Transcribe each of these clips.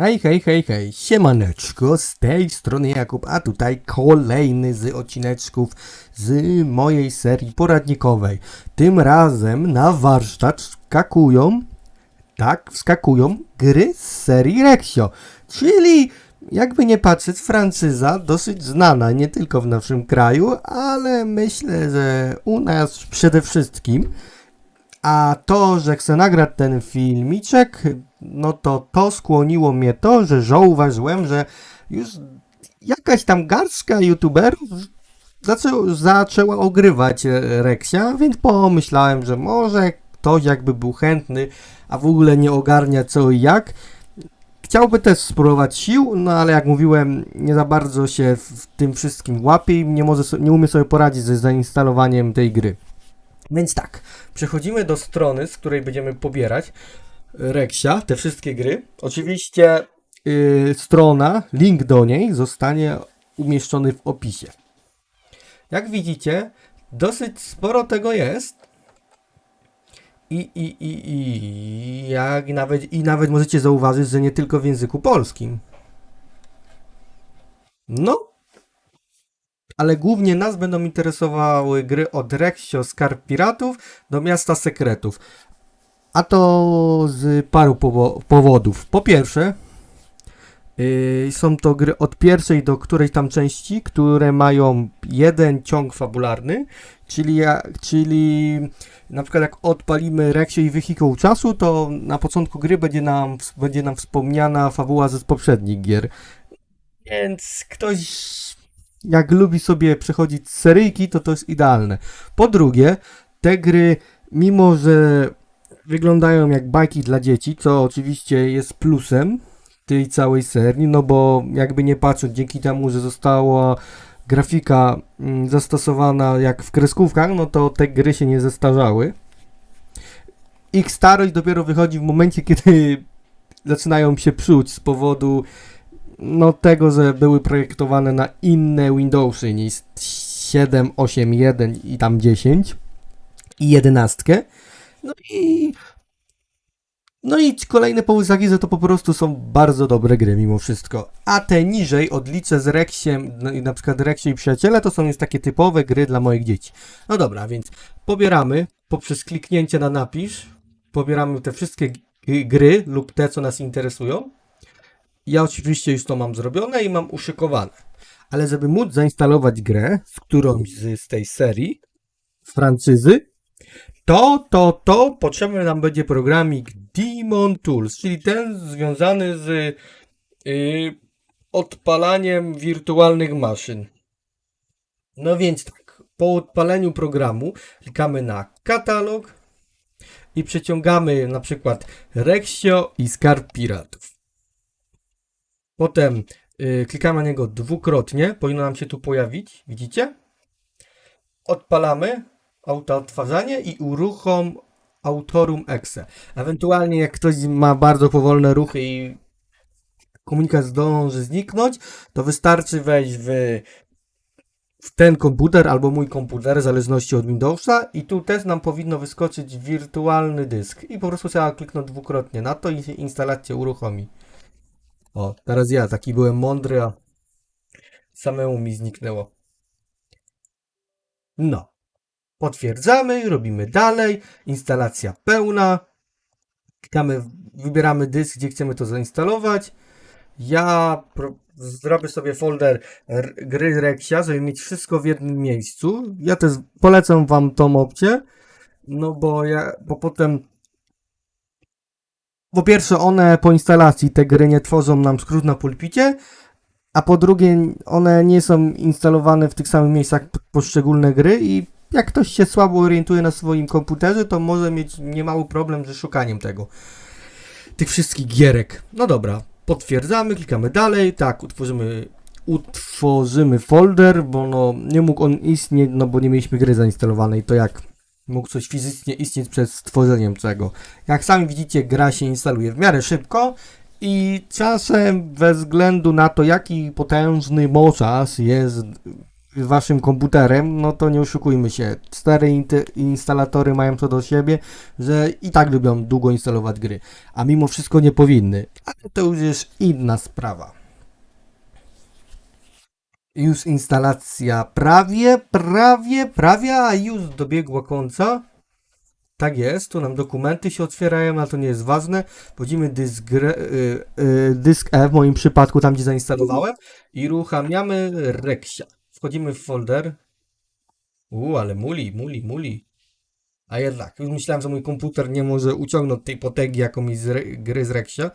Hej, hej, hej, hej, siemaneczko, z tej strony Jakub, a tutaj kolejny z odcineczków z mojej serii poradnikowej. Tym razem na warsztat wskakują, tak, wskakują gry z serii Rexio, czyli jakby nie patrzeć, franczyza dosyć znana nie tylko w naszym kraju, ale myślę, że u nas przede wszystkim. A to, że chcę nagrać ten filmiczek, no to to skłoniło mnie to, że zauważyłem, że już jakaś tam garstka youtuberów zaczę, zaczęła ogrywać e, Rexia, więc pomyślałem, że może ktoś jakby był chętny, a w ogóle nie ogarnia co i jak. Chciałby też spróbować sił, no ale jak mówiłem, nie za bardzo się w tym wszystkim łapie i nie, może, nie umie sobie poradzić ze zainstalowaniem tej gry. Więc tak, przechodzimy do strony, z której będziemy pobierać Rexia, te wszystkie gry. Oczywiście yy, strona, link do niej zostanie umieszczony w opisie. Jak widzicie, dosyć sporo tego jest. I, i, i, i, jak nawet, I nawet możecie zauważyć, że nie tylko w języku polskim. No, ale głównie nas będą interesowały gry od Rexio Skarb Piratów do Miasta Sekretów. A to z paru powo- powodów. Po pierwsze, yy, są to gry od pierwszej do którejś tam części, które mają jeden ciąg fabularny, czyli, czyli na przykład jak odpalimy Rexio i Wehikuł Czasu, to na początku gry będzie nam, będzie nam wspomniana fabuła ze poprzednich gier. Więc ktoś jak lubi sobie przechodzić seryjki, to to jest idealne. Po drugie, te gry, mimo że wyglądają jak bajki dla dzieci, co oczywiście jest plusem tej całej serii, no bo jakby nie patrzeć, dzięki temu, że została grafika mm, zastosowana jak w kreskówkach, no to te gry się nie zestarzały. Ich starość dopiero wychodzi w momencie, kiedy zaczynają się psuć z powodu no tego, że były projektowane na inne Windowsy niż 7, 8, 1 i tam 10 i 11. No i no i kolejny powód że to po prostu są bardzo dobre gry mimo wszystko. A te niżej odliczę z Rexiem, no na przykład Rexie i Przyjaciele, to są już takie typowe gry dla moich dzieci. No dobra, więc pobieramy poprzez kliknięcie na napisz, pobieramy te wszystkie gry lub te, co nas interesują. Ja oczywiście już to mam zrobione i mam uszykowane. Ale żeby móc zainstalować grę z którąś z, z tej serii, franczyzy, to, to, to potrzebny nam będzie programik Demon Tools, czyli ten związany z yy, odpalaniem wirtualnych maszyn. No więc tak, po odpaleniu programu klikamy na katalog i przeciągamy na przykład Rexio i Skarb Piratów. Potem y, klikamy na niego dwukrotnie, powinno nam się tu pojawić, widzicie? Odpalamy auto odtwarzanie i uruchom Autorum Exe. Ewentualnie jak ktoś ma bardzo powolne ruchy i komunikat zdąży zniknąć, to wystarczy wejść w, w ten komputer albo mój komputer, w zależności od Windowsa i tu też nam powinno wyskoczyć wirtualny dysk i po prostu trzeba kliknąć dwukrotnie na to i instalacja uruchomi. O, teraz ja taki byłem mądry, a samemu mi zniknęło. No. Potwierdzamy, robimy dalej. Instalacja pełna. Klikamy, wybieramy dysk, gdzie chcemy to zainstalować. Ja zrobię sobie folder gry Rexia, żeby mieć wszystko w jednym miejscu. Ja też polecam wam tą opcję, no bo ja, bo potem po pierwsze, one po instalacji te gry nie tworzą nam skrót na pulpicie, a po drugie, one nie są instalowane w tych samych miejscach poszczególne gry i jak ktoś się słabo orientuje na swoim komputerze, to może mieć niemały problem ze szukaniem tego. Tych wszystkich gierek. No dobra, potwierdzamy, klikamy dalej, tak, utworzymy, utworzymy folder, bo no, nie mógł on istnieć, no bo nie mieliśmy gry zainstalowanej, to jak mógł coś fizycznie istnieć przed stworzeniem czego. Jak sami widzicie, gra się instaluje w miarę szybko i czasem bez względu na to, jaki potężny moczas jest waszym komputerem, no to nie oszukujmy się. Inty- instalatory mają to do siebie, że i tak lubią długo instalować gry, a mimo wszystko nie powinny. Ale to już jest inna sprawa. Już instalacja prawie, prawie, prawie, a już dobiegła końca. Tak jest, tu nam dokumenty się otwierają, ale to nie jest ważne. Wchodzimy dysk, y, y, dysk E, w moim przypadku, tam gdzie zainstalowałem i uruchamiamy Rexia. Wchodzimy w folder. U, ale muli, muli, muli. A jednak, już myślałem, że mój komputer nie może uciągnąć tej potęgi, jaką mi z gry z.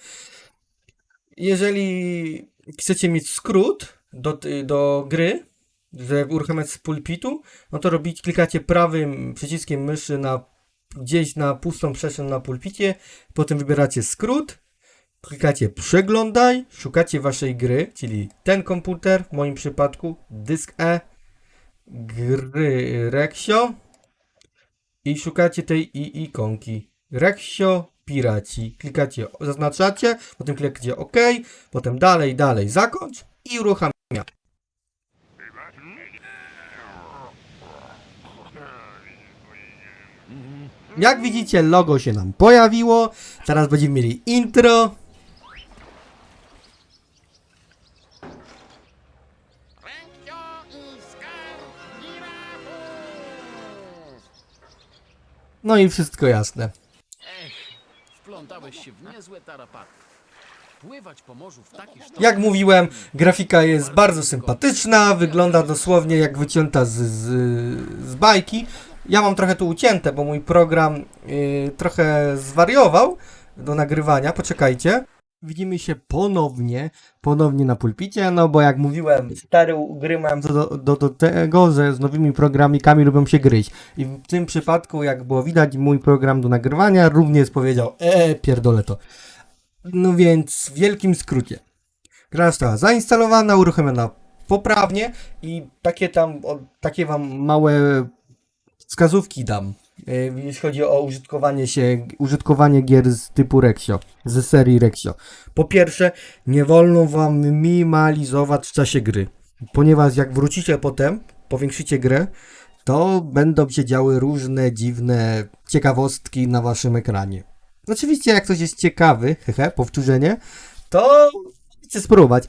Jeżeli chcecie mieć skrót do, do gry, że uruchamiać z pulpitu, no to robić, klikacie prawym przyciskiem myszy na gdzieś na pustą przestrzeń na pulpicie, potem wybieracie skrót, klikacie przeglądaj, szukacie waszej gry, czyli ten komputer, w moim przypadku dysk E, gry Rexio i szukacie tej i ikonki Rexio Piraci. Klikacie, zaznaczacie, potem klikacie OK, potem dalej, dalej, zakończ i uruchamia. Jak widzicie, logo się nam pojawiło. Teraz będziemy mieli intro. No i wszystko jasne. Wplątałeś się w niezłe tarapaty. Pływać po morzu w taki sztorm... Jak mówiłem, grafika jest bardzo sympatyczna, wygląda dosłownie jak wycięta z, z, z bajki. Ja mam trochę tu ucięte, bo mój program y, trochę zwariował do nagrywania. Poczekajcie. Widzimy się ponownie, ponownie na pulpicie, no bo jak mówiłem, stare gry do, do, do tego, że z nowymi programikami lubią się gryźć. I w tym przypadku, jak było widać, mój program do nagrywania również powiedział, eee, pierdolę to. No więc w wielkim skrócie. Gra została zainstalowana, uruchomiona poprawnie i takie tam, o, takie wam małe wskazówki dam, e, jeśli chodzi o użytkowanie się, użytkowanie gier z typu Rexio, ze serii Rexio. Po pierwsze, nie wolno wam minimalizować w czasie gry, ponieważ jak wrócicie potem, powiększycie grę, to będą się działy różne dziwne ciekawostki na waszym ekranie. Oczywiście, jak ktoś jest ciekawy, hehe, powtórzenie, to chcecie spróbować.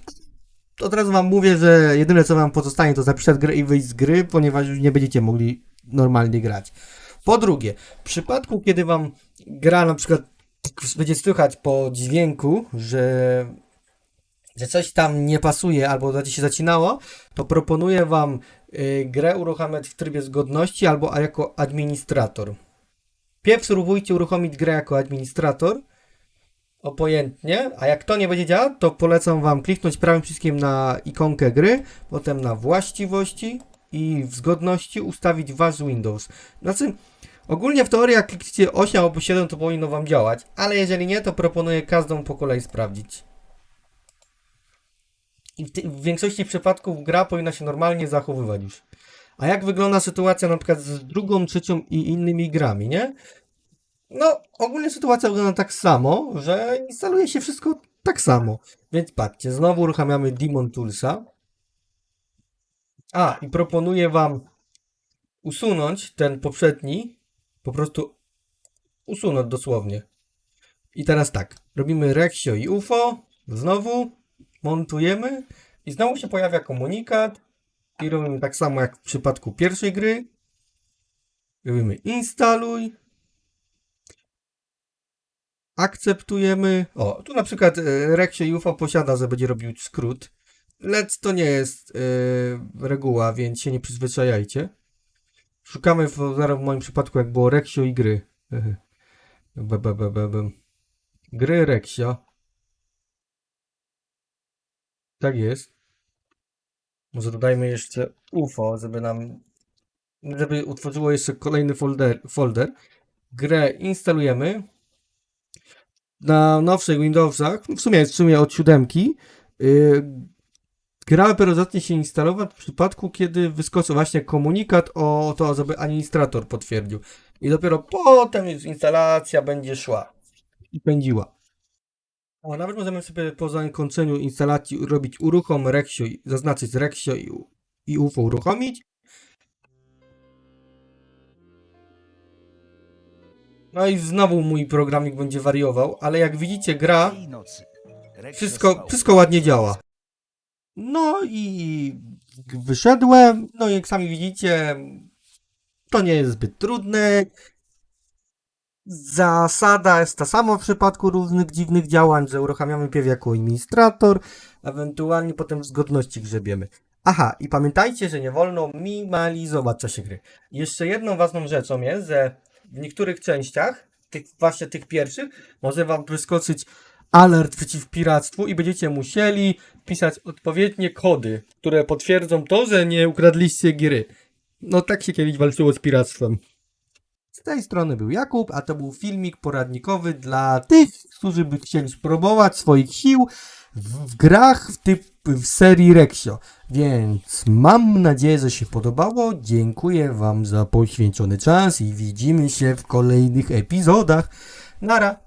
Od razu wam mówię, że jedyne co wam pozostanie to zapisać grę i wyjść z gry, ponieważ już nie będziecie mogli normalnie grać. Po drugie, w przypadku kiedy wam gra na przykład będzie słychać po dźwięku, że, że coś tam nie pasuje albo będzie się zacinało, to proponuję wam y, grę uruchamiać w trybie zgodności albo jako administrator. Pierw spróbujcie uruchomić grę jako administrator, obojętnie, a jak to nie będzie działać, to polecam Wam kliknąć prawym przyciskiem na ikonkę gry, potem na właściwości i w zgodności ustawić Wasz Windows. Znaczy, ogólnie w teorii jak klikniecie 8 albo 7 to powinno Wam działać, ale jeżeli nie, to proponuję każdą po kolei sprawdzić. I w, w większości przypadków gra powinna się normalnie zachowywać już. A jak wygląda sytuacja na przykład z drugą, trzecią i innymi grami, nie? No, ogólnie sytuacja wygląda tak samo, że instaluje się wszystko tak samo. Więc patrzcie, znowu uruchamiamy Demon Toolsa. A, i proponuję Wam usunąć ten poprzedni, po prostu usunąć dosłownie. I teraz tak, robimy Rexio i UFO, znowu montujemy i znowu się pojawia komunikat i robimy tak samo jak w przypadku pierwszej gry. Robimy instaluj, akceptujemy. O, tu na przykład e, Rexio i UFO posiada, że będzie robił skrót. Lecz to nie jest e, reguła, więc się nie przyzwyczajajcie. Szukamy w, w moim przypadku, jak było Rexio i gry. Be, be, be, be. Gry Rexio. Tak jest. Może dodajmy jeszcze UFO, żeby nam. Żeby utworzyło jeszcze kolejny folder. folder. Grę instalujemy na nowszych Windowsach, w sumie, w sumie od siódemki, yy, gra dopiero zacznie się instalować w przypadku, kiedy wyskoczy właśnie komunikat o to, żeby administrator potwierdził. I dopiero potem już instalacja będzie szła i pędziła. O, nawet możemy sobie po zakończeniu instalacji robić uruchom Rexio, zaznaczyć Rexio i i UFO uruchomić. No i znowu mój programik będzie wariował, ale jak widzicie gra wszystko, wszystko ładnie działa. No i wyszedłem, no jak sami widzicie, to nie jest zbyt trudne. Zasada jest ta sama w przypadku różnych dziwnych działań, że uruchamiamy pierw jako administrator, ewentualnie potem w zgodności grzebiemy. Aha, i pamiętajcie, że nie wolno minimalizować czasie gry. Jeszcze jedną ważną rzeczą jest, że w niektórych częściach, tych, właśnie tych pierwszych, może wam wyskoczyć alert przeciw piractwu i będziecie musieli pisać odpowiednie kody, które potwierdzą to, że nie ukradliście gry. No tak się kiedyś walczyło z piractwem. Z tej strony był Jakub, a to był filmik poradnikowy dla tych, którzy by chcieli spróbować swoich sił w, w grach w, typ, w serii Rexio. Więc mam nadzieję, że się podobało. Dziękuję Wam za poświęcony czas i widzimy się w kolejnych epizodach. Nara!